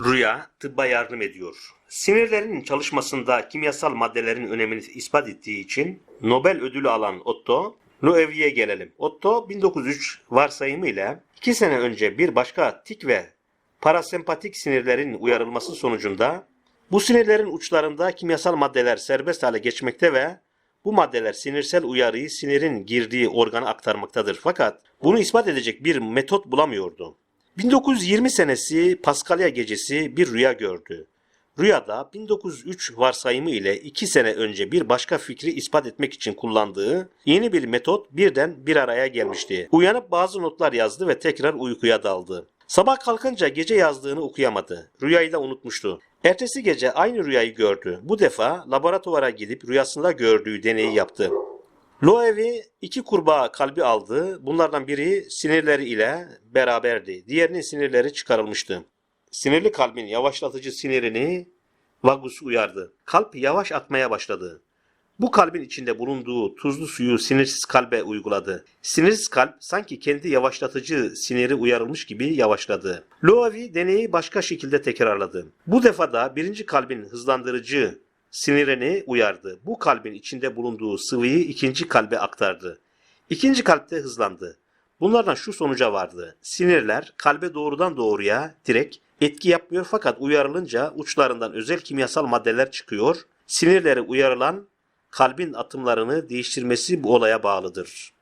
Rüya tıbba yardım ediyor. Sinirlerin çalışmasında kimyasal maddelerin önemini ispat ettiği için Nobel ödülü alan Otto Loewi'ye gelelim. Otto 1903 varsayımı ile 2 sene önce bir başka tik ve parasempatik sinirlerin uyarılması sonucunda bu sinirlerin uçlarında kimyasal maddeler serbest hale geçmekte ve bu maddeler sinirsel uyarıyı sinirin girdiği organa aktarmaktadır. Fakat bunu ispat edecek bir metot bulamıyordu. 1920 senesi Paskalya gecesi bir rüya gördü. Rüyada 1903 varsayımı ile 2 sene önce bir başka fikri ispat etmek için kullandığı yeni bir metot birden bir araya gelmişti. Uyanıp bazı notlar yazdı ve tekrar uykuya daldı. Sabah kalkınca gece yazdığını okuyamadı. Rüyayı da unutmuştu. Ertesi gece aynı rüyayı gördü. Bu defa laboratuvara gidip rüyasında gördüğü deneyi yaptı. Loewi iki kurbağa kalbi aldı. Bunlardan biri sinirleri ile beraberdi. Diğerinin sinirleri çıkarılmıştı. Sinirli kalbin yavaşlatıcı sinirini vagus uyardı. Kalp yavaş atmaya başladı. Bu kalbin içinde bulunduğu tuzlu suyu sinirsiz kalbe uyguladı. Sinirsiz kalp sanki kendi yavaşlatıcı siniri uyarılmış gibi yavaşladı. Loewi deneyi başka şekilde tekrarladı. Bu defa da birinci kalbin hızlandırıcı sinirini uyardı. Bu kalbin içinde bulunduğu sıvıyı ikinci kalbe aktardı. İkinci kalpte hızlandı. Bunlardan şu sonuca vardı. Sinirler kalbe doğrudan doğruya direkt etki yapmıyor fakat uyarılınca uçlarından özel kimyasal maddeler çıkıyor. Sinirleri uyarılan kalbin atımlarını değiştirmesi bu olaya bağlıdır.